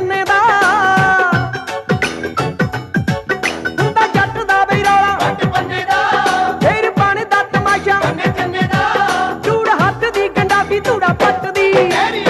ਗੰਨੇ ਪਾਣੀ ਦਾ ਤਮਾਸ਼ਾ। ਗੰਨੇ ਚੰਨੇ ਦਾ। ਚੂੜ ਹੱਥ ਦੀ ਗੰਡਾ ਵੀ ਧੂੜਾ ਪੱਟਦੀ ਐਰੀ